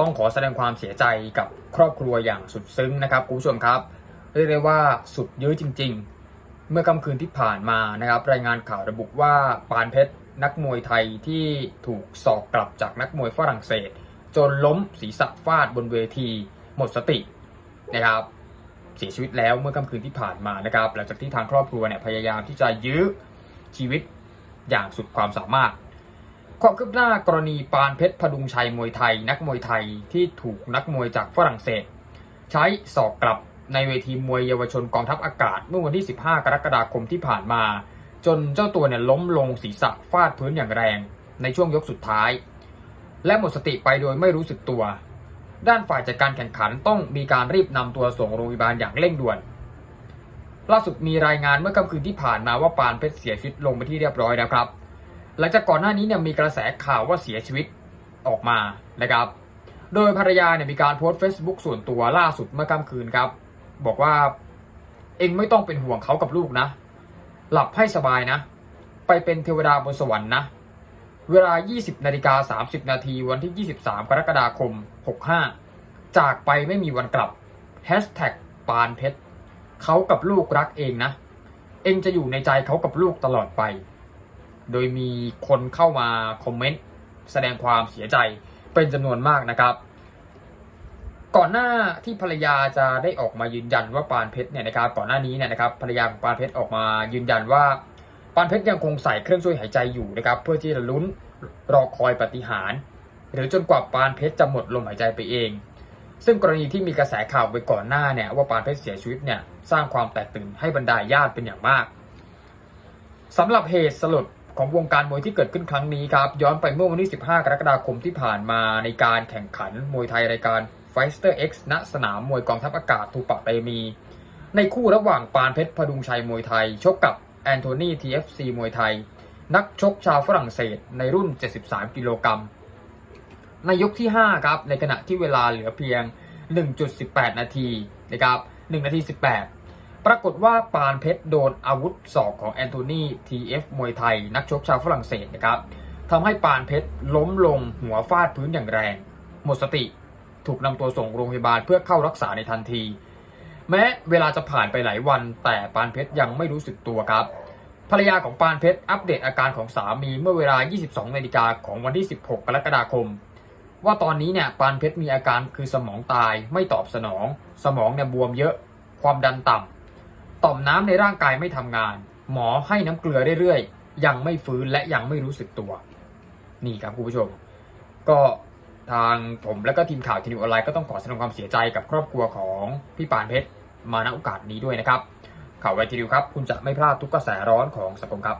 ต้องขอแสดงความเสียใจกับครอบครัวอย่างสุดซึ้งนะครับคุณผู้ชมครับเรียกได้ว่าสุดยื้อจริง ๆ เมื่อค่ำคืนที่ผ่านมานะครับ รายงานข่าวระบุว่าปานเพชรนักมวยไทยที่ถูกสอกกลับจากนักมวยฝรั่งเศส จนล้มศีรษะฟาดบนเวที หมดสตินะครับ เสียชีวิตแล้วเมื่อค่ำคืนที่ผ่านมานะครับ หลังจากที่ทางครอบครัวเนี่ยพยายามที่จะยื้อชีวิตอย่างสุดความสามารถ ความคืบหน้ากรณีปานเพชรพดุงชัยมวยไทย นักมวยไทยที่ถูกนักมวยจากฝรั่งเศส ใช้สอกกลับในเวทีมวยเยาวชนกองทัพอากาศ เมื่อวันที่ 15 กรกฎาคมที่ผ่านมา จนเจ้าตัวเนี่ยล้มลงศีรษะฟาดพื้นอย่างแรง ในช่วงยกสุดท้าย และหมดสติไปโดยไม่รู้สึกตัว ด้านฝ่ายจัดการแข่งขันต้องมีการรีบนำตัวส่งโรงพยาบาลอย่างเร่งด่วน ล่าสุดมีรายงานเมื่อค่ำคืนที่ผ่านมาว่าปานเพชรเสียชีวิตลงไปที่เรียบร้อยแล้วครับ หลังจากก่อนหน้านี้เนี่ยมีกระแสข่าวว่าเสียชีวิตออกมานะครับ โดยภรรยาเนี่ยมีการโพสต์ Facebook ส่วนตัวล่าสุดเมื่อค่ำคืนครับ บอกว่าเองไม่ต้องเป็นห่วงเขากับลูกนะ หลับให้สบายนะ ไปเป็นเทวดาบนสวรรค์นะ เวลา 20นาฬิกา30 นาทีวันที่ 23 กรกฎาคม 65 จากไปไม่มีวันกลับ Hashtag ปานเพชรเขากับลูกรักเองนะ เองจะอยู่ในใจเขากับลูกตลอดไป โดยมีคนเข้ามาคอมเมนต์แสดงความเสียใจเป็นจำนวนมากนะครับ ก่อนหน้าที่ภรรยาจะได้ออกมายืนยันว่าปานเพชรเนี่ยนะครับ ก่อนหน้านี้เนี่ยนะครับภรรยาของปานเพชรออกมายืนยันว่าปานเพชรยังคงใส่เครื่องช่วยหายใจอยู่นะครับ เพื่อที่จะลุ้นรอคอยปฏิหาร หรือจนกว่าปานเพชรจะหมดลมหายใจไปเอง ซึ่งกรณีที่มีกระแสข่าวไปก่อนหน้าเนี่ยว่าปานเพชรเสียชีวิตเนี่ยสร้างความแตกตื่นให้บรรดาญาติเป็นอย่างมากสำหรับเหตุสลด ของวงการมวยที่เกิดขึ้นครั้งนี้ครับ ย้อนไปเมื่อวันที่ 15 กรกฎาคมที่ผ่านมาในการแข่งขันมวยไทยรายการ Fighter X ณสนามมวยกองทัพอากาศทูปะเตมี ในคู่ระหว่างปานเพชรพดุงชัยมวยไทย ชกกับแอนโทนี TFC มวยไทย นักชกชาวฝรั่งเศสในรุ่น 73 กิโลกรัมในยกที่ 5 ครับ ในขณะที่เวลาเหลือเพียง 1.18 นาทีนะครับ1นาที 18 ปรากฏว่าปานเพชรโดนอาวุธศอกของแอนโทนี TF มวยไทย นักชกชาวฝรั่งเศสนะครับทำให้ปานเพชรล้มลงหัวฟาดพื้นอย่างแรง หมดสติถูกนำตัวส่งโรงพยาบาลเพื่อเข้ารักษาในทันที แม้เวลาจะผ่านไปหลายวัน แต่ปานเพชรยังไม่รู้สึกตัวครับ ภรรยาของปานเพชรอัปเดตอาการของสามีเมื่อเวลา 22นาฬิกาของวันที่ 16 กรกฎาคม ว่าตอนนี้เนี่ยปานเพชรมีอาการคือสมองตายไม่ตอบสนอง สมองเนี่ยบวมเยอะ ความดันต่ำ ต่อมน้ำในร่างกายไม่ทำงาน หมอให้น้ำเกลือเรื่อยๆ ยังไม่ฟื้นและยังไม่รู้สึกตัว นี่ครับคุณผู้ชม ก็ทางผมและก็ทีมข่าวทีนิวออนไลน์ก็ต้องขอแสดงความเสียใจกับครอบครัวของพี่ปานเพชรมาณโอกาสนี้ด้วยนะครับ ข่าวไวทีนิวครับ คุณจะไม่พลาดทุกกระแสร้อนของสังคมครับ